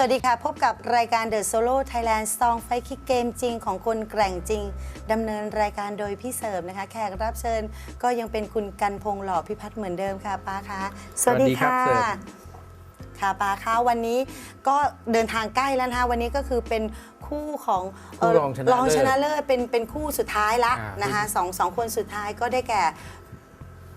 สวัสดีค่ะ พบกับรายการ The Solo Thailand Song Fight Kick เกมจริงของคนแกร่งจริงดำเนินรายการโดยพี่เสริมนะคะ แขกรับเชิญก็ยังเป็นคุณกันพงษ์หล่อพิพัฒน์เหมือนเดิมค่ะป้าคะสวัสดีสวัสดีครับค่ะเสริมค่ะป้าคะวันนี้ก็เดินทางใกล้แล้วนะคะวันนี้ก็คือเป็นคู่ของเคู่รองชนะรองชนะเลิศเลิศเป็นเป็นคู่สุดท้ายละอ่านนะคะสองสองคนสุดท้ายก็ได้แก่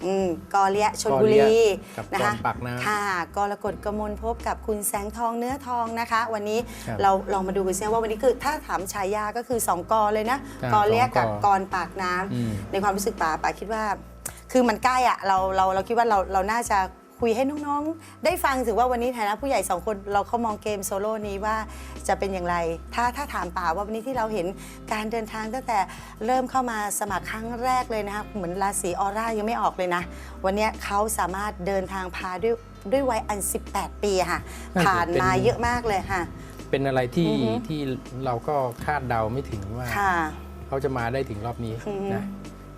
อืมกอเลียชนบุกอเลีรียกับนะกคะรปากน้ำค่ะกรกฎกมลพบกับคุณแสงทองเนื้อทองนะคะ วันนี้ครับเราลองมาดูกันซิว่าวันนี้คือถ้าถามฉายาก็คือ2กอเลยนะอ่ากอเลียสองกอกับกรปากน้ำอืม ในความรู้สึกป่าป่าคิดว่า คือมันใกล้อะเราเราเราคิดว่าเราเราน่าจะ คุยให้น้องๆ ได้ฟังถึงว่าวันนี้ฐานะผู้ใหญ่สองคนเราเข้ามองเกมโซโล่นี้ว่าจะเป็นอย่างไร ถ้าถ้าถามป่าว่าวันนี้ที่เราเห็นการเดินทางตั้งแต่เริ่มเข้ามาสมัครครั้งแรกเลยนะคะเหมือนราศีออร่ายังไม่ออกเลยนะ วันนี้เขาสามารถเดินทางพาด้วยด้วยวัยอัน 18 ปีอะค่ะน่าจะผ่านมาเป็นเยอะมากเลยค่ะ เป็นอะไรที่อือฮึที่เราก็คาดเดาไม่ถึงว่าค่ะเขาจะมาได้ถึงรอบนี้อือฮึนะ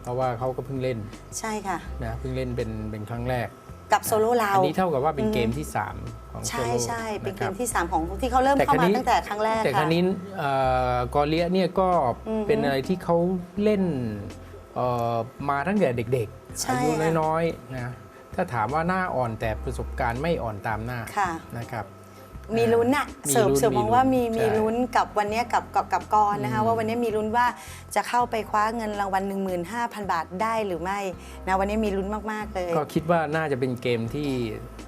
เพราะว่าเขาก็เพิ่งเล่นใช่ค่ะนะเพิ่งเล่นเป็นเป็นครั้งแรก กับโซโล่เรา อันนี้เท่ากับว่าเป็นอือฮึเกมที่ 3 ของโซใช่โล่ใช่เป็นเกะคมรับที่ 3 ของที่เขาเริ่มแต่เข้าครั้มางนี้ตั้งแต่ครั้งแรกแต่ครั้ค่ะ งนี้เอ่อกอเลียเนี่ยก็อือฮึเป็นอะไรที่เขาเล่นเอ่อมาตั้งแต่เด็กใช่ ๆอายุค่ะน้อยๆนะถ้าถามว่าหน้าอ่อนแต่ประสบการณ์ไม่อ่อนตามหน้าค่ะ นะครับ มีลุ้นอะมีเสริมลุ้นเสริมมีมองว่ามีลุ้นมีใช่ลุ้นกับวันเนี้ยกับกับกับกรนะคะอืมว่าวันนี้มีลุ้นว่าจะเข้าไปคว้าเงินรางวัล 15,000 บาทได้หรือไม่นะวันนี้มีลุ้นมากๆเลยก็คิดว่าน่าจะเป็นเกมที่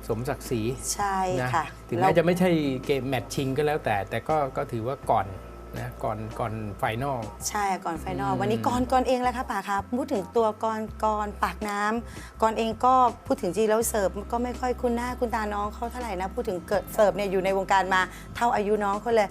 สมศักดิ์ศรีใช่นะค่ะถึงแล้วแม้จะไม่ใช่เกมแมตช์ชิงก็แล้วแต่ แต่ก็ก็ถือว่าก่อน นะก่อนก่อนไฟนอล ใช่ก่อนไฟนอลอืม วันนี้กรกรเองแล้วค่ะป่าครับพูดถึงตัวกรกรปากน้ำกรเองก็พูดถึงจริงแล้วเสิร์ฟก็ไม่ค่อยคุ้นหน้าคุณตาน้องเขาเท่าไหร่นะพูดถึงเกิดเสิร์ฟเนี่ยอยู่ในวงการมาเท่าอายุน้องเขาเลย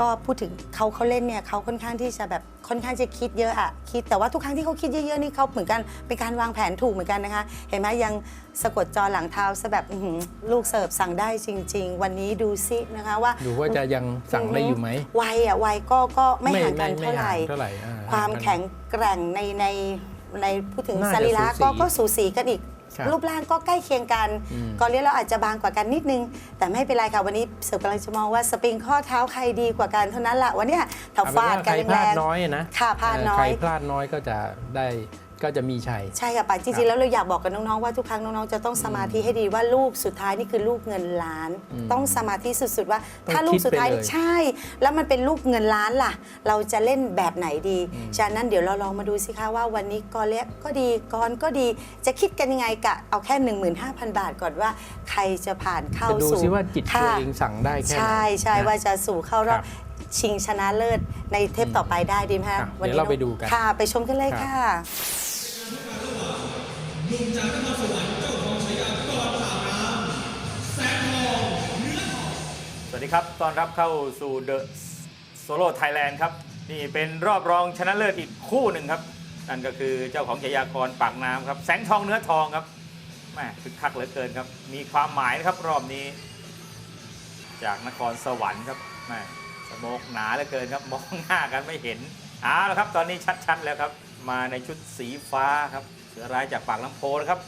ก็พูดถึงเขาเขาเล่นเนี่ยเขาค่อนข้างที่จะแบบ ค่อนข้างจะคิดเยอะอะคิดแต่ว่าทุกครั้งที่เขาคิดเยอะๆนี่เขาเหมือนกันเป็นการวางแผนถูกเหมือนกันนะคะ เห็นไหมยังสะกดจอหลังเท้าซะแบบอื้อหือลูกเสิร์ฟสั่งได้จริง ๆ วันนี้ดูซินะคะว่า ดูว่าจะยังสั่งได้อยู่ไหมวัยอะวัยก็ก็ไม่ห่างกันไม่เท่าไหร่ห่างเท่าไหร่อ่ ความแข็งแกร่งในในในพูดถึงน่าสจะรีระสูสี ก็ก็สูสีกันอีก ครับรูปร่างก็ใกล้เคียงกันอืม กอเลียเราอาจจะบางกว่ากันนิดนึง แต่ไม่เป็นไรค่ะวันนี้เสือกำลังจะมองว่าสปริงข้อเท้าใครดีกว่ากันเท่านั้นแหละวันเนี้ยถ้าเอเป็ฟาดว่กันใครพแรลาดงน้อยนะค่ะพลาดน้อยใครพลาดน้อยก็จะได้ ก็จะมีชัยๆใช่ค่ะป่าจครัริงๆบแล้วเราอยากบอกกับน้องๆว่าทุกครั้งน้องๆจะต้องสมาธิให้ดีว่าลูกสุดท้ายนี่คือลูกเงินล้านอืมต้องสมาธิสุดๆว่าต้องถ้าลูกสุดท้ายคิดไปเลยใช่ แล้วมันเป็นลูกเงินล้านล่ะ เราจะเล่นแบบไหนดีอืมฉะนั้นเดี๋ยวเราลองมาดูสิคะว่าวันนี้กอเล็กก็ดีกรก็ดี จะคิดกันยังไงกะเอาแค่ 15,000 บาทก่อนว่า ใครจะผ่านเข้าจะดูสู่ซิว่าจิตตัวค่ะเองสั่งได้แค่ไหนใช่ใช่นะว่าจะสู่เข้ารอบครับชิงชนะเลิศในเทปต่อไปได้ดีไหมคะอะเดี๋ยวเราไปดูกันค่ะ ไปชมกันเลยค ลุงจากนครับค่ะสงทองเนื้อทองสวัสดีครับต้อนรับเข้าสู่เดอะโซโล่ไทยแลนด์ครับ นี่เป็นรอบรองชนะเลิศอีกคู่หนึ่งครับ นั่นก็คือเจ้าของฉายากรปากน้ำครับ แสงทองเนื้อทองครับแม่คึกคักเหลือเกินครับ มีความหมายนะครับรอบนี้ จากนครสวรรค์ครับแม่สโมกหนาเหลือเกินครับมองหน้ากันไม่เห็นเอาละครับ ตอนนี้ชัดๆแล้วครับ มาในชุดสีฟ้าครับ สือร้ายจากปากลำโพนะครับ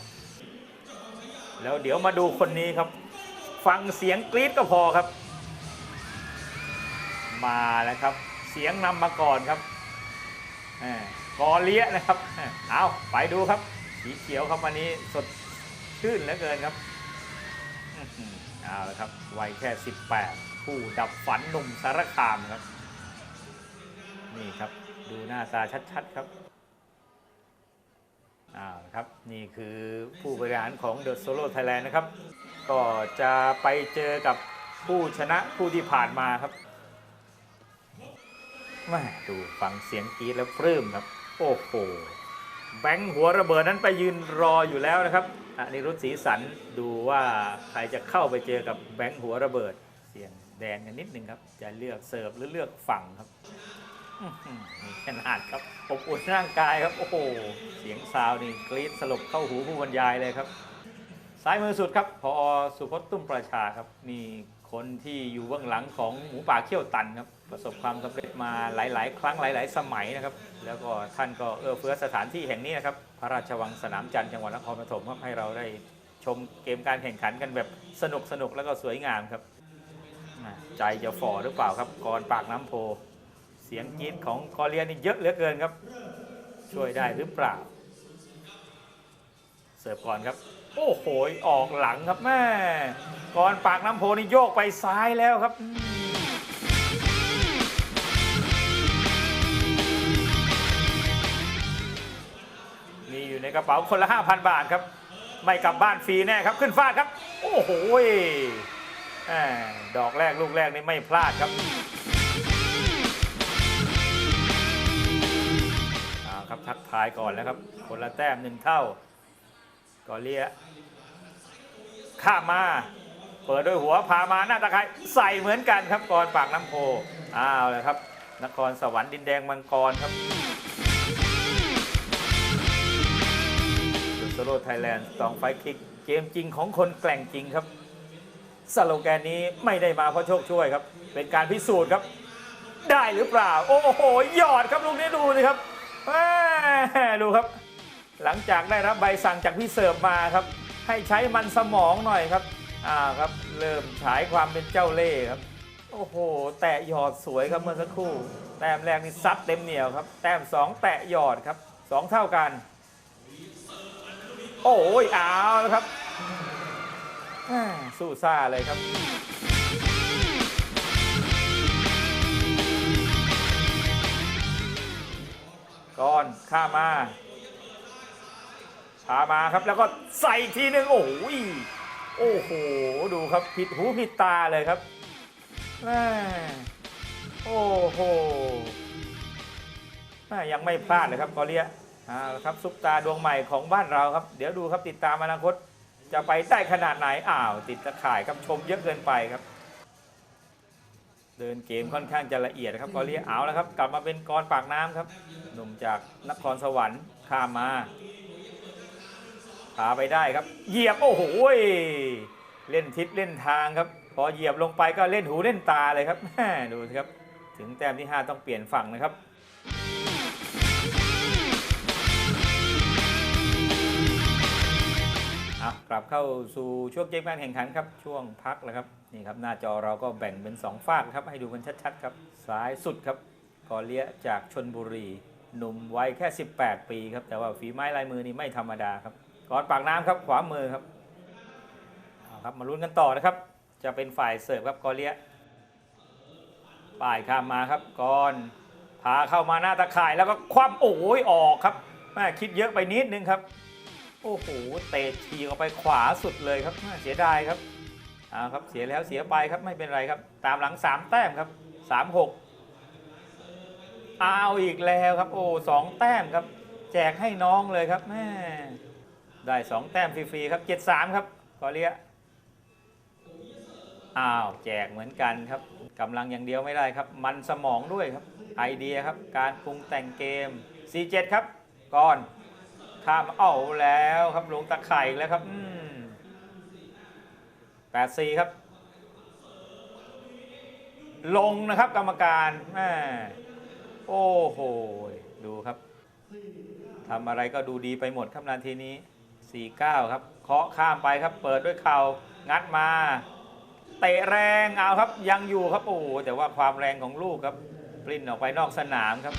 แล้วเดี๋ยวมาดูคนนี้ครับ ฟังเสียงกรี๊ดก็พอครับ มาแล้วครับ เสียงนำมาก่อนครับแหม่กอเลี้ยนะครับเอาไปดูครับ สีเขียวครับวันนี้สดชื่นเหลือเกินครับอื้อหือเอาละครับวัยแค่ 18 ผู้ดับฝันหนุ่มสารคามครับ นี่ครับ ดูหน้าตาชัด ๆ ครับ อ่าครับนี่คือผู้บริหารของ The Solo Thailand นะครับ ก็จะไปเจอกับผู้ชนะผู้ที่ผ่านมาครับม่ดูฟังเสียงกรีดแล้วปลื้มครับ โอ้โหแบงค์หัวระเบิดนั้นไปยืนรออยู่แล้วนะครับอันนี้รุธสีสันดูว่าใครจะเข้าไปเจอกับแบงค์หัวระเบิด เสียงแดงกันนิดนึงครับ จะเลือกเสิร์ฟหรือเลือกฝั่งครับ ขนาดครับอบอุ่นร่างกายครับ โอ้โห เสียงซาวนี่กรี๊ดสลบเข้าหูผู้บรรยายเลยครับซ้ายมือสุดครับพอสุพจน์ตุ้มประชาครับ นี่คนที่อยู่เบื้องหลังของหมูป่าเขี้ยวตันครับ ประสบความสำเร็จมาหลาย ๆ ครั้งหลาย ๆ สมัยนะครับ แล้วก็ท่านก็เอื้อเฟื้อสถานที่แห่งนี้นะครับ พระราชวังสนามจันทร์จังหวัดนครปฐมครับให้เราได้ชมเกมการแข่งขันกันแบบสนุกสนุกแล้วก็สวยงามครับ ใจจะฝ่อหรือเปล่าครับกรปากน้ำโพ เสียงกรีดของกอเลียนี่เยอะเหลือเกินครับ ช่วยได้หรือเปล่า เสิร์ฟก่อนครับ โอ้โหออกหลังครับแม่กรปากน้ำโพนี่โยกไปซ้ายแล้วครับมีอยู่ในกระเป๋าคนละ 5,000 บาทครับ ไม่กลับบ้านฟรีแน่ครับขึ้นฟาดครับ โอ้โหดอกแรกลูกแรกนี่ไม่พลาดครับ ทักทายก่อนแล้วครับ คนละแต้มหนึ่งเท่า กอเลียข้ามา เปิดด้วยหัวพามาหน้าตะไคร้ใส่เหมือนกันครับกรปากน้ำโพอ้าวเลยครับ นครสวรรค์ดินแดงมังกรครับดูสโลไทยแลนด์สองไฟคิกเกมจริงของคนแกล่งจริงครับสโลแกนนี้ไม่ได้มาเพราะโชคช่วยครับ เป็นการพิสูจน์ครับ ได้หรือเปล่า โอ้โหหยอดครับลูกนี้ดูสิครับ ดูครับ หลังจากได้รับใบสั่งจากพี่เสิร์ฟมาครับ ให้ใช้มันสมองหน่อยครับ อ่าครับ เริ่มฉายความเป็นเจ้าเล่ห์ครับ โอ้โห แตะหยอดสวยครับเมื่อสักครู่ แต้มแรกนี่ซัดเต็มเหนียวครับ แต้มสองแตะหยอดครับสองเท่ากัน โอ้ยเอาวครับสู้ซ่าเลยครับ ก่อนข้ามาพามาครับแล้วก็ใส่ทีหนึ่งโอ้โหโอ้โห ดูครับผิดหูผิดตาเลยครับแม่โอ้โหยังไม่พลาดเลยครับกอเลียเอาครับซุปตาดวงใหม่ของบ้านเราครับ เดี๋ยวดูครับติดตามอนาคต จะไปได้ขนาดไหนอ้าว ติดตะข่ายครับชมเยอะเกินไปครับ เดินเกมค่อนข้างจะละเอียดนะครับกอเลียเอาแล้วครับกลับมาเป็นกรปากน้ำครับหนุ่มจากนครสวรรค์ข้ามมาพาไปได้ครับ เหยียบโอ้โหยเล่นทิศเล่นทางครับ พอเหยียบลงไปก็เล่นหูเล่นตาเลยครับแม่ดูสิครับ ถึงแต้มที่ 5 ต้องเปลี่ยนฝั่งนะครับ กลับเข้าสู่ช่วงเกมการแข่งขันครับช่วงพักแล้วครับนี่ครับหน้าจอเราก็แบ่งเป็น 2 ฝากครับให้ดูกันชัดๆครับซ้ายสุดครับกอเลียจากชนบุรีหนุ่มวัยแค่ 18 ปีครับแต่ว่าฝีไม้ลายมือนี่ไม่ธรรมดาครับกอนปากน้ำครับขวามือครับเอาครับมาลุ้นกันต่อนะครับ จะเป็นฝ่ายเสิร์ฟครับกอเลียป่ายข้ามมาครับกอนพาเข้ามาหน้าตะข่ายแล้วก็คว่ำโอ้ยออกครับแม่คิดเยอะไปนิดนึงครับ โอ้โห เตะทีออกไปขวาสุดเลยครับ เสียดายครับเอาครับ เสียแล้วเสียไปครับไม่เป็นไรครับ ตามหลัง 3 แต้มครับ 3 6เอาอีกแล้วครับ โอ้สองแต้มครับ แจกให้น้องเลยครับแม่ได้ 2 แต้มฟรีๆครับ 7-3 ครับกอเลียอ้าวแจกเหมือนกันครับกำลังอย่างเดียวไม่ได้ครับ มันสมองด้วยครับไอเดียครับ การปรุงแต่งเกม 4-7 ครับก่อน ข้ามเอาแล้วครับลงตะไคร่แล้วครับแปดสี่ครับ ลงนะครับกรรมการแม่โอ้โหดูครับทำอะไรก็ดูดีไปหมดครับนาทีนี้49ครับเคาะข้ามไปครับ เปิดด้วยเข่างัดมาเตะแรงเอาครับยังอยู่ครับโอ้แต่ว่าความแรงของลูกครับปลิ้นออกไปนอกสนามครับ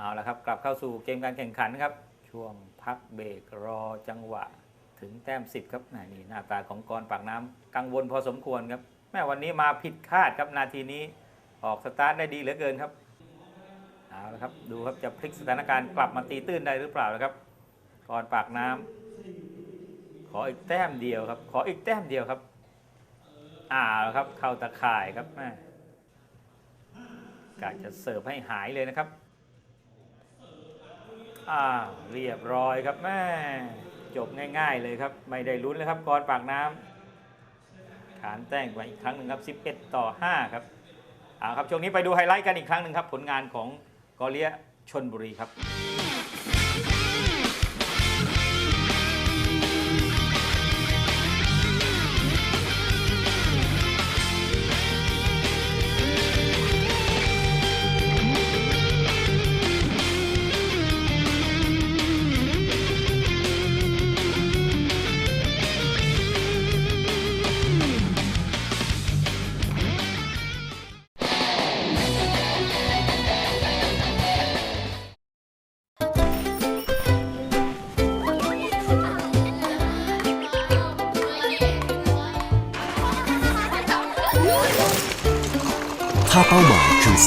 เอาละครับ กลับเข้าสู่เกมการแข่งขันครับ ช่วงพักเบรกรอจังหวะ ถึงแต้ม10ครับนี่หน้าตาของกรปากน้ำกังวลพอสมควรครับ แม่วันนี้มาผิดคาดครับนาทีนี้ออกสตาร์ทได้ดีเหลือเกินครับเอาละครับดูครับจะพลิกสถานการณ์กลับมาตีตื้นได้หรือเปล่านะครับกรปากน้ำขออีกแต้มเดียวครับ ขออีกแต้มเดียวครับอ่าครับเข้าตะข่ายครับแม่กะจะเสิร์ฟให้หายเลยนะครับ อ่าเรียบร้อยครับแม่จบง่าย ๆ เลยครับ ไม่ได้ลุ้นเลยครับกรปากน้ำขานแต้งไปอีกครั้งหนึ่งครับ 11 ต่อ 5 ครับอ่าครับช่วงนี้ไปดูไฮไลท์กันอีกครั้งหนึ่งครับ ผลงานของกอเลียชนบุรีครับ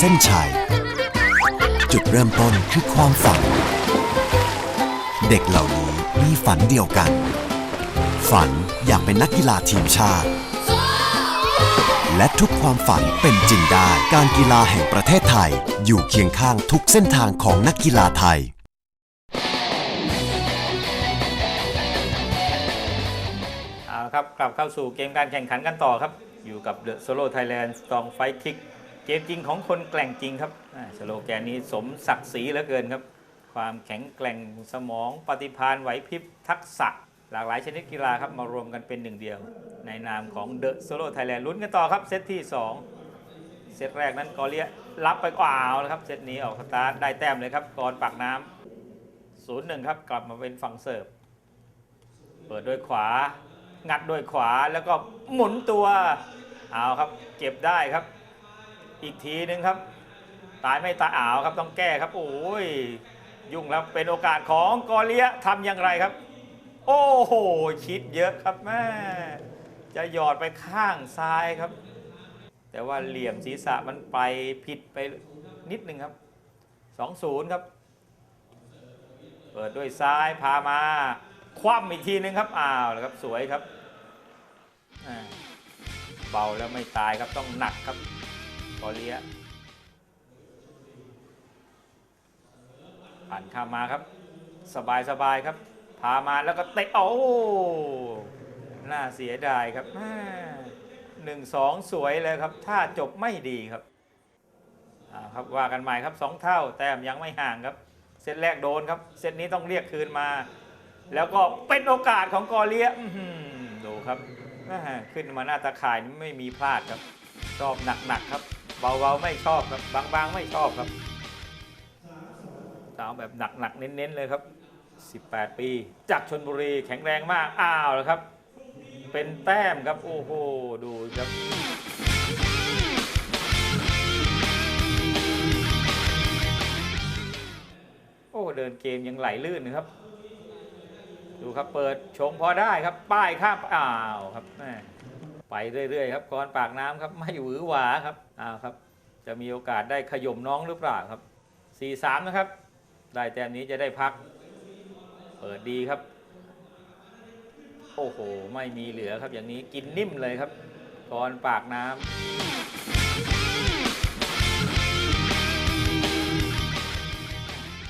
ส้นชัย จุดเริ่มต้นคือความฝัน เด็กเหล่านี้มีฝันเดียวกัน ฝันอยากเป็นนักกีฬาทีมชาติ และทุกความฝันเป็นจริงได้การกีฬาแห่งประเทศไทย อยู่เคียงข้างทุกเส้นทางของนักกีฬาไทย เอาละครับกลับเข้าสู่เกมการแข่งขันกันต่อครับ อยู่กับ The Solo Thailand Strong Fight Kick เกมจริงของคนแกร่งจริงครับสโลแกนนี้สมศักดิ์ศรีเหลือเกินครับ ความแข็งแกร่งสมองปฏิภาณไหวพริบทักษะ หลากหลายชนิดกีฬาครับมารวมกันเป็นหนึ่งเดียว ในนามของ The Solo Thailand ลุ้นกันต่อครับเซตที่ 2 เซตแรกนั้นกอเลียรับไปกว่าเอาแล้วครับเซตนี้ออกสตาร์ทได้แต้มเลยครับกรปากน้ำศูนย์หนึ่งครับกลับมาเป็นฝั่งเสิร์ฟเปิดด้วยขวา งัดด้วยขวาแล้วก็หมุนตัวเอาครับ เก็บได้ครับ อีกทีนึงครับ ตายไม่ตายอ้าวครับต้องแก้ครับ โอ้ย ยุ่งแล้วเป็นโอกาสของกอเลียทำอย่างไรครับ โอ้โหคิดเยอะครับแม่จะหยอดไปข้างซ้ายครับ แต่ว่าเหลี่ยมศีรษะมันไปผิดไปนิดนึงครับ2-0ครับ เปิดด้วยซ้ายพามา คว่ำอีกทีนึงครับอ้าวแล้วครับสวยครับเบาแล้วไม่ตายครับต้องหนักครับ กอเลียผ่านข้ามมาครับ สบายสบายครับ พามาแล้วก็เตะโอ้น่าเสียดายครับหนึ่งสองสวยเลยครับ ถ้าจบไม่ดีครับอ่าครับว่ากันใหม่ครับสองเท่า แต้มยังไม่ห่างครับ เซตแรกโดนครับ เซตนี้ต้องเรียกคืนมา แล้วก็เป็นโอกาสของกอเลียอื้อหือดูครับขึ้นมาหน้าตาข่ายไม่มีพลาดครับ ชอบหนักๆครับ เบาๆไม่ชอบครับบางๆไม่ชอบครับสาวแบบหนักๆเน้นๆเลยครับ 18 ปี จากชนบุรีแข็งแรงมากอ้าวแล้วครับ เป็นแต้มครับ โอ้โหดูครับโอ้เดินเกมยังไหลลื่นนะครับ ดูครับเปิดชงพอได้ครับ ป้ายข้ามอ้าวครับไปเรื่อยๆครับกรปากน้ำครับไม่หวือหวาครับ อ้าวครับ จะมีโอกาสได้ขย่มน้องหรือเปล่าครับ 4-3 นะครับ ได้แต้มนี้จะได้พัก เปิดดีครับ โอ้โห ไม่มีเหลือครับอย่างนี้กินนิ่มเลยครับกรปากน้ำ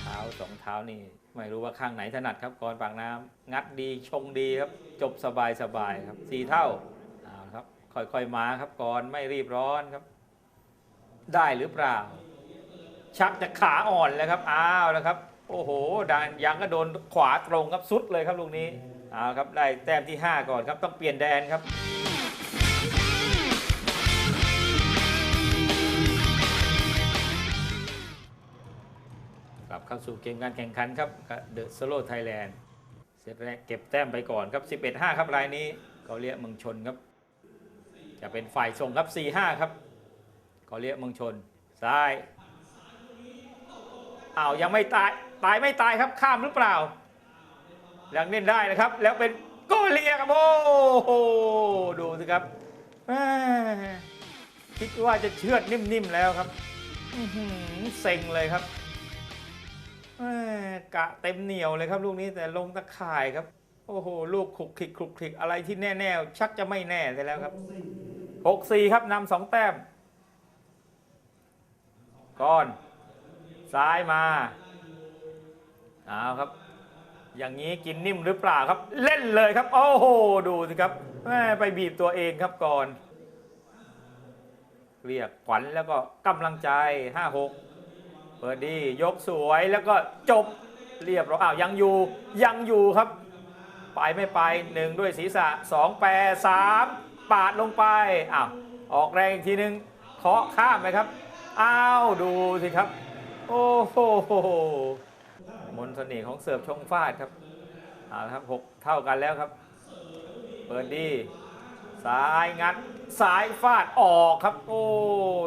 เท้าสองเท้านี่ ไม่รู้ว่าข้างไหนถนัดครับกรปากน้ำงัดดีชงดีครับ จบสบายสบายครับสี่เท่าเอาครับค่อยๆมาครับกรไม่รีบร้อนครับ ได้หรือเปล่า ชักจะขาอ่อนแล้วครับอ้าวแล้วครับ โอ้โหดานยังก็โดนขวาตรงครับสุดเลยครับลูกนี้เอาครับได้แต้มที่ 5 ก่อนครับต้องเปลี่ยนแดนครับกลับเข้าสู่เกมการแข่งขันครับเดอะสโลไทยแลนด์เซตแรกเก็บแต้มไปก่อนครับ 11-5 ครับรายนี้เขาเรียกเมืองชนครับ จะเป็นฝ่ายส่งครับ 4-5 ครับ เขาเรียกมืองชน ซ้ายอ้าวยังไม่ตายตายไม่ตายครับข้ามหรือเปล่ายังเล่นได้นะครับ แล้วเป็นโกเลียครับโอ้โหดูสิครับคิดว่าจะเชือดนิ่มๆแล้วครับเซ็งเลยครับกะเต็มเหนียวเลยครับ ลูกนี้แต่ลงตะข่ายครับ โอ้โห ลูกคลุกคลิกคลุกคลิกอะไรที่แน่ ๆ ชักจะไม่แน่ไปแล้วครับหกสี่ครับนำสองแต้ม ก่อน ซ้ายมาเอาครับ อย่างนี้กินนิ่มหรือเปล่าครับ เล่นเลยครับ โอ้โห ดูสิครับแม่ไปบีบตัวเองครับก่อน เรียกขวัญแล้วก็กำลังใจ 5-6 เปิดดี ยกสวยแล้วก็จบเรียบร้อยอ้าวยังอยู่ยังอยู่ครับ ไปไม่ไปหนึ่งด้วยศีรษะสองแปรสามปาดลงไปอ้าวออกแรงอีกทีนึงเคาะข้ามไปครับ อ้าวดูสิครับ โอ้โหมนเสน่ห์ของเสิร์ฟชงฟาดครับเอาละครับหกเท่ากันแล้วครับ เปิดดีซ้ายงัดซ้ายฟาดออกครับ โอ้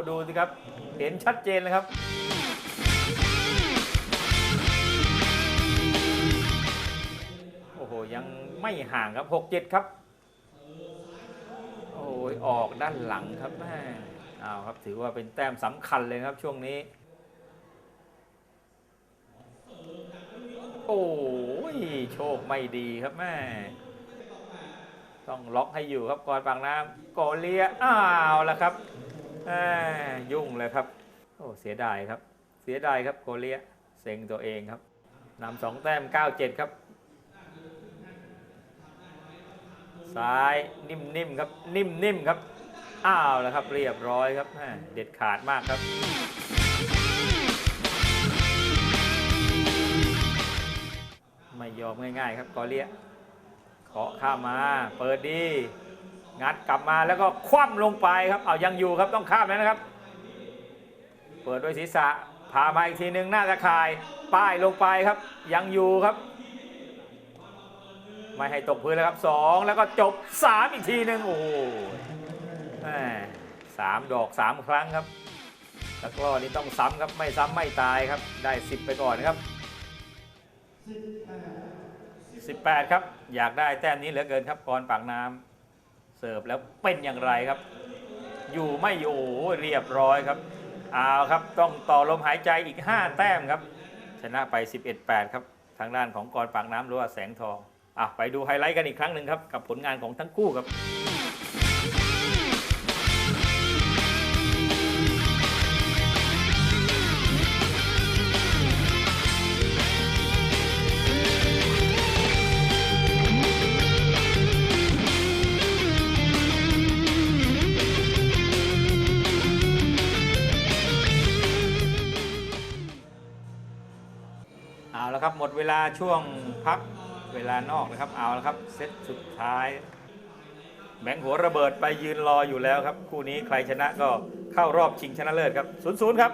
ดูสิครับ เห็นชัดเจนเลยครับโอ้โหยังไม่ห่างครับหกเจ็ดครับ โอ้ยออกด้านหลังครับแม่ เอาครับถือว่าเป็นแต้มสำคัญเลยครับช่วงนี้ โอ้ยโชคไม่ดีครับแม่ต้องล็อกให้อยู่ครับก่อนปากน้ำโกเลียอ้าวแล้วครับยุ่งเลยครับโอ้เสียดายครับ เสียดายครับโกเลียเซ็งตัวเองครับนำสองแต้ม 9-7 ครับซ้ายนิ่มๆครับนิ่มๆครับ อ้าวแล้วครับเรียบร้อยครับเด็ดขาดมากครับ ไม่ยอมง่ายๆครับกอเลียเคาะข้ามา เปิดดี งัดกลับมาแล้วก็คว่ำลงไปครับ เอายังอยู่ครับต้องข้ามแล้วนะครับ เปิดด้วยศีรษะพามาอีกทีหนึ่งหน้าตะข่าย ป้ายลงไปครับ ยังอยู่ครับไม่ให้ตกพื้นแล้วครับสองแล้วก็จบสามอีกทีหนึ่งโอ้ สามดอกสามครั้งครับตะกร้อนี้ต้องซ้ำครับไม่ซ้ำไม่ตายครับ ได้สิบไปก่อนครับ18 ครับ อยากได้แต้มนี้เหลือเกินครับกรปากน้ำเสิร์ฟแล้วเป็นอย่างไรครับ อยู่ไม่อยู่เรียบร้อยครับเอาครับต้องต่อลมหายใจอีก 5 แต้มครับ ชนะไป 11-8 ครับ ทางด้านของกรปากน้ำหรือว่าแสงทองอะไปดูไฮไลท์กันอีกครั้งหนึ่งครับ กับผลงานของทั้งคู่ครับ ครับหมดเวลาช่วงพักเวลานอกนะครับเอาละครับเซตสุดท้าย แบงค์หัวระเบิดไปยืนรออยู่แล้วครับ คู่นี้ใครชนะก็เข้ารอบชิงชนะเลิศครับ0ูนย์ครับ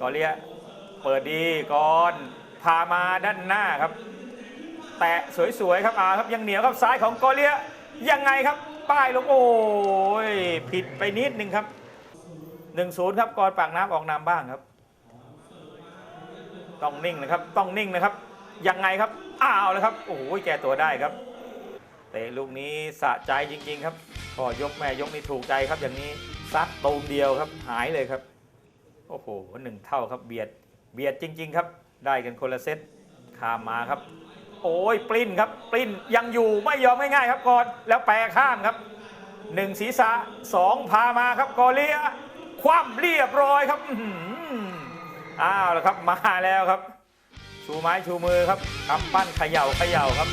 กอเลียเปิดดีก่อนพามาด้านหน้าครับ แตะสวยๆครับอาครับยังเหนียวครับซ้ายของกอเลียยังไงครับ ป้ายลงโอ้ยผิดไปนิดนึงครับ1-0ครับกอนปากน้ำออกนำบ้างครับ ต้องนิ่งนะครับ ต้องนิ่งนะครับ ยังไงครับ อ้าวแล้วครับ โอ้โห แกตัวได้ครับ เตะลูกนี้สะใจจริง ๆ ครับพอยกแม่ยกนี่ถูกใจครับ อย่างนี้ซัดตูมเดียวครับ หายเลยครับ โอ้โหหนึ่งเท่าครับ เบียด เบียดจริง ๆ ครับ ได้กันคนละเซตข้ามมาครับ โอ้ยปลิ้นครับ ปลิ้นยังอยู่ไม่ยอมง่ายๆครับก่อน แล้วแปรข้ามครับหนึ่งศีรษะสองพามาครับกอเลียคว่ำเรียบร้อยครับ อ้าวแล้วครับมาแล้วครับ ชูไม้ชูมือครับกำปั้นเขย่าเขย่าครับ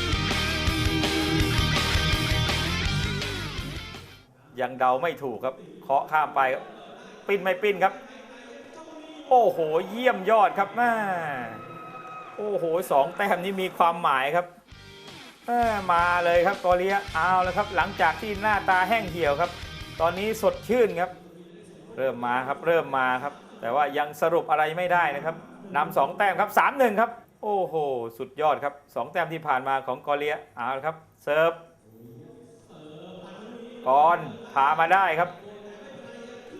ยังเดาไม่ถูกครับเคาะข้ามไปครับปิ้นไม่ปิ้นครับ โอ้โหเยี่ยมยอดครับแม่โอ้โหสองแต้มนี้มีความหมายครับแม่มาเลยครับกอเลียเอาแล้วครับ หลังจากที่หน้าตาแห้งเหี่ยวครับ ตอนนี้สดชื่นครับ เริ่มมาครับเริ่มมาครับ แต่ว่ายังสรุปอะไรไม่ได้นะครับนำสองแต้มครับสามหนึ่งครับ โอ้โห สุดยอดครับสองแต้มที่ผ่านมาของกอเลียเอาละครับเซิร์ฟก่อนพามาได้ครับ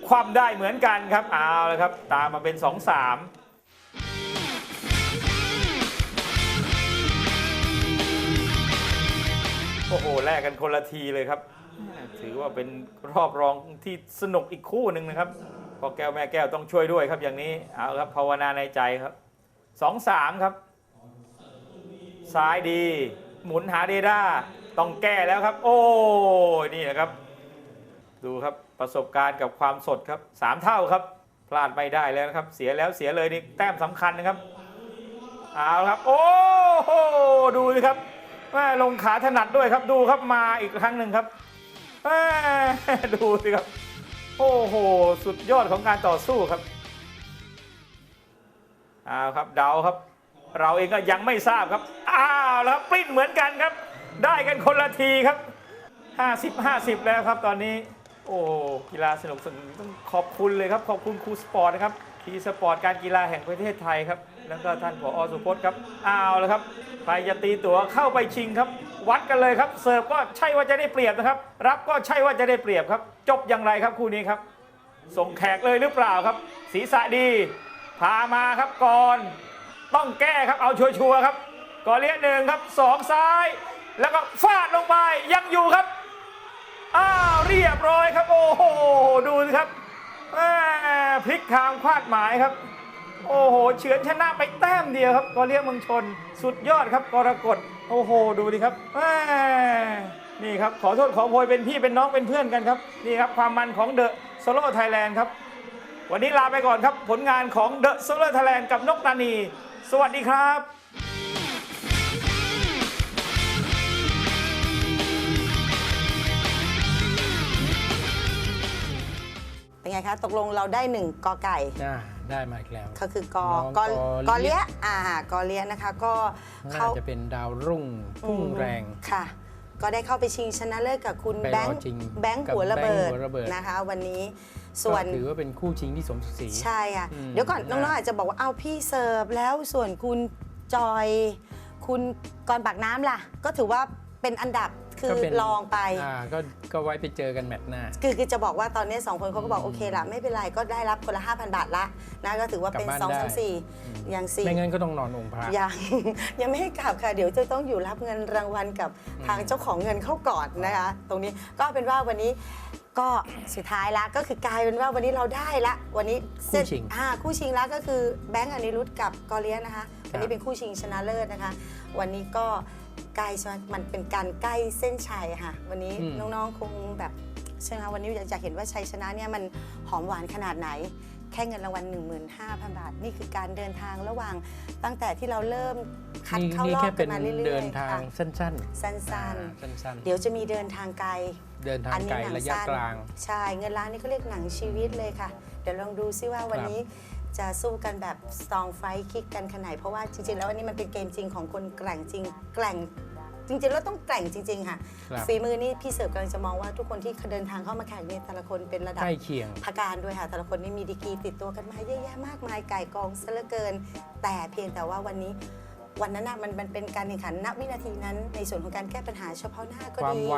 ความได้เหมือนกันครับเอาละครับ ตามมาเป็น2 3โอ้โหแลกกันคนละทีเลยครับ ถือว่าเป็นรอบรองที่สนุกอีกคู่หนึ่งนะครับ พ่อแก้วแม่แก้วต้องช่วยด้วยครับอย่างนี้เอาครับภาวนาในใจครับสองสามครับซ้ายดี หมุนหาเดด้าต้องแก้แล้วครับ โอ้นี่นะครับ ดูครับประสบการณ์กับความสดครับสามเท่าครับ พลาดไม่ได้แล้วนะครับ เสียแล้วเสียเลยนี่แต้มสำคัญนะครับเอาครับ โอ้โหดูสิครับแม่ลงขาถนัดด้วยครับดูครับมาอีกครั้งหนึ่งครับแม่ดูสิครับ โอ้โห สุดยอดของการต่อสู้ครับเอาครับเดาครับ เราเองก็ยังไม่ทราบครับ อ้าวแล้วปลิ้นเหมือนกันครับ ได้กันคนละทีครับ 50 50 แล้วครับตอนนี้ โอ้กีฬาสนุกสนุกต้องขอบคุณเลยครับ ขอบคุณครูสปอร์ตนะครับ ทีสปอร์ตการกีฬาแห่งประเทศไทยครับ แล้วก็ท่านผอสุพจน์ครับเอาแล้วครับใครจะตีตั๋วเข้าไปชิงครับ วัดกันเลยครับ เสิร์ฟก็ใช่ว่าจะได้เปรียบนะครับ รับก็ใช่ว่าจะได้เปรียบครับ จบอย่างไรครับคู่นี้ครับ ส่งแขกเลยหรือเปล่าครับ ศีรษะดี พามาครับก่อน ต้องแก้ครับเอาชัวร์ๆครับก่อนเลี้ยหนึ่งครับสองซ้าย แล้วก็ฟาดลงไปยังอยู่ครับอ้าวเรียบร้อยครับ โอ้โหดูสิครับแม่ พลิกทางควาดหมายครับ โอ้โห เฉือนชนะไปแต้มเดียวครับกอเลียเมืองชน สุดยอดครับกรกฎโอ้โห ดูดิครับนี่ครับ ขอโทษขอโพยเป็นพี่เป็นน้องเป็นเพื่อนกันครับ นี่ครับความมันของเดอะโซโล่ไทยแลนด์ครับ วันนี้ลาไปก่อนครับ ผลงานของเดอะโซโล่ไทยแลนด์กับนกตานี สวัสดีครับ ไงคะ ตกลงเราได้หนึ่งกอไก่ อ่าได้มาอีกแล้ว ก็คือกอน้องกอกอกอเลี้เลี้ยยอ่ากอเลี้ยนะคะ ก็น่าเข้าจะเป็นดาวรุ่งพุ่งแรง ค่ะ ก็ได้เข้าไปชิงชนะเลิศกับคุณไปแบรองค์จริงแบงค์กับหัวระเบิดแบงค์หัวระเบิด นะคะ วันนี้ส่วน ก็ถือว่าเป็นคู่ชิงที่สมศักดิ์ศรี ใช่ค่ะ อืมเดี๋ยวก่อนน่าน้องๆอาจจะบอกว่าเอาพี่เสิร์ฟแล้วส่วนคุณจอย คุณกรปากน้ำล่ะ ก็ถือว่าเป็นอันดับ คืก็อเป็นลองไป อ่าก็ก็ไว้ไปเจอกันแมตช์หน้า คือคือจะบอกว่าตอนนี้สองคนเขาก็บอกอืมโอเคละไม่เป็นไรก็ได้รับคนละ 5,000 บาทละนะก็ถือว่าเป็นกลับบ้าน2ได้3 4อย่างสี่ ไม่งั้นก็ต้องนอนองค์พระ ยัง ยังไม่ให้กลับค่ะ เดี๋ยวจะต้องอยู่รับเงินรางวัลกับทางเจ้าของเงินเข้าก่อนนะคะ ตรงนี้ก็เป็นว่าวันนี้ก็สุดท้ายละก็คือกลายเป็นว่าวันนี้เราได้ละ วันนี้เส้นคู่ชิงอ่าคู่ชิงแล้วก็คือแบงก์อนิรุธกับกอเลียนะคะ วันนี้เป็นคู่ชิงชนะเลิศนะคะ วันนี้ก็ ใกล้ใช่ไหมมันเป็นการใกล้เส้นชัยค่ะ วันนี้อืม น้องๆคงแบบใช่ไหมวันนี้อยากจะเห็นว่าชัยชนะเนี่ยมันหอมหวานขนาดไหน แค่เงินรางวัล15,000 บาท นี่คือการเดินทางระหว่างตั้งแต่ที่เราเริ่มคัดนี่เข้ารนี่อบแค่กัเป็นนมาเรื่อยๆเดินทางค่ะสั้นๆสั้อ่านสั้นๆ เดี๋ยวจะมีเดินทางไกล ๆ เดินทางอันไกลนี้หนังระยะสั้น กลาง ใช่ เงินล้านนี่เขาเรียกหนังชีวิตเลยค่ะ เดี๋ยวลองดูซิว่าวันครับนี้ จะสู้กันแบบสตองไฟคิกกันขนาดไหนเพราะว่าจริงๆ แล้วอันนี้มันเป็นเกมจริงของคนแกร่งจริงแกร่งจริงๆแล้วต้องแกร่งจริง ๆ ค่ะครับฝีมือนี่พี่เสิร์ฟกำลังจะมองว่าทุกคนที่เดินทางเข้ามาแข่งเนี่ยแต่ละคนเป็นระดับใกล้เคียง พการด้วยค่ะแต่ละคนนี่มีดีกรีติดตัวกันมาเยอะแยะมากมายไก่กองซะเหลือเกิน แต่เพียงแต่ว่าวันนี้ วันนั้นน่ะมันมันเป็นการแข่งขันณวินาทีนั้น ในส่วนของการแก้ปัญหาเฉพาะหน้าก็ความดีไว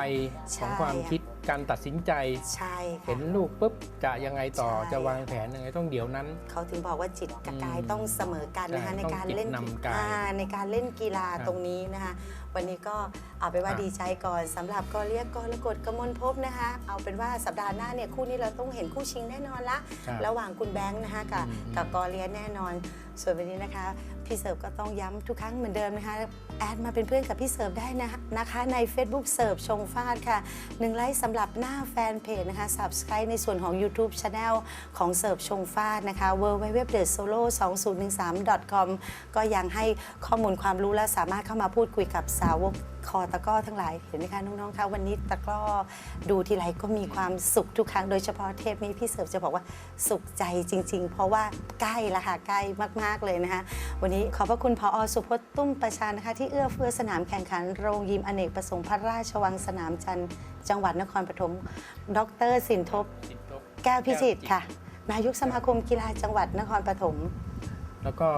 ใช่ของความคิด การตัดสินใจ ใช่ค่ะ เห็นลูกปุ๊บจะยังไงต่อใช่ จะวางแผนยังไงต้องเดี๋ยวนั้น เขาถึงบอกว่าจิตกับกายอืมต้องเสมอกันนะคะใช่ในการเล่นต้องจิตนำกายอ่ในการเล่นกีฬาครับตรงนี้นะคะ วันนี้ก็เอาไปนว่าอะดีใจก่อนสำหรับก็เรียกกรกฎกมลภพนะคะ เอาเป็นว่าสัปดาห์หน้าเนี่ยคู่นี้เราต้องเห็นคู่ชิงแน่นอนละ ครับ ระหว่างคุณแบงค์นะคะกับอืม กับกอเลียแน่นอน ส่วนวันนี้นะคะ พี่เสิร์ฟก็ต้องย้ำทุกครั้งเหมือนเดิมนะคะ แอดมาเป็นเพื่อนกับพี่เสิร์ฟได้นะนะคะใน Facebook เสิร์ฟชงฟาดค่ะหนึ่งไลค์สำหรับหลับหน้าแฟนเพจนะคะ Subscribe ในส่วนของ YouTube Channel ของเสิร์ฟชงฟาดนะคะ w w w t h e s o l o 2 0 1 3 com ก็ยังให้ข้อมูลความรู้และสามารถเข้ามาพูดคุยกับสาวก คอตะกร้อทั้งหลายเห็นไหมคะน้องๆคะวันนี้ตะกร้อดูทีไรก็มีความสุขทุกครั้งโดยเฉพาะเทปนี้พี่เสิร์ฟจะบอกว่าสุขใจจริง ๆ เพราะว่าใกล้ละค่ะใกล้มากๆเลยนะคะ วันนี้ขอบพระคุณพออสุพจน์ตุ้มประชานะคะ ที่เอื้อเฟื้อสนามแข่งขันโรงยิมอเนกประสงค์พระราชวังสนามจันทร์จังหวัดนครปฐมดรสินทบ แก้วพิจิตรค่ะ นายกสมาคมกีฬาจังหวัดนครปฐมแล้วก็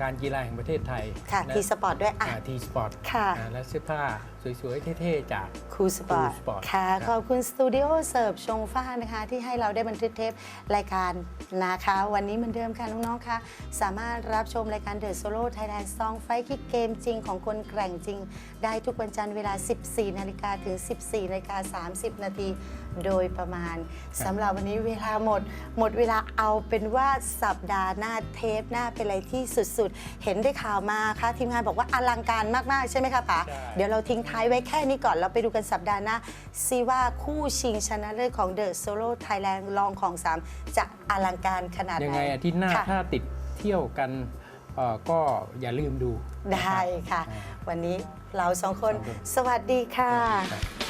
การกีฬาแห่งประเทศไทยค่ะและทีสปอร์ตด้วยอะทีสปอร์ตค่ะและเสื้อผ้า สวยๆ เท่ๆ จาก ครูสปอร์ต Cool Sport ค่ะ ครับ ขอบคุณสตูดิโอเสิร์ฟชงฟ้านะคะ ที่ให้เราได้บันทึกเทปรายการนะคะ วันนี้เหมือนเดิมค่ะ น้องๆค่ะสามารถรับชมรายการ The Solo Thailand Song Fight Kick เกมจริงของคนแกร่งจริง ได้ทุกวันจันทร์เวลา 14 นาฬิกาถึง 14นาฬิกา30 นาทีโดยประมาณสำหรับวันนี้เวลาหมด หมดเวลาเอาเป็นว่าสัปดาห์หน้าเทปหน้าเป็นอะไรที่สุดๆ เห็นได้ข่าวมาค่ะทีมงานบอกว่าอลังการมากๆใช่ไหมคะป๋าใช่ เดี๋ยวเราทิ้งท้ายไว้แค่นี้ก่อนเราไปดูกันสัปดาห์หน้าซิว่าคู่ชิงชนะเลิศของ The Solo Thailand รองของ 3 จะอลังการขนาดไหนยังไงอาทิตย์หน้าค่ะ ถ้าติดเที่ยวกันเอ่อก็อย่าลืมดู ได้ค่ะอ่าวันนี้เราสองคนสองคน สวัสดีค่ะ ครับ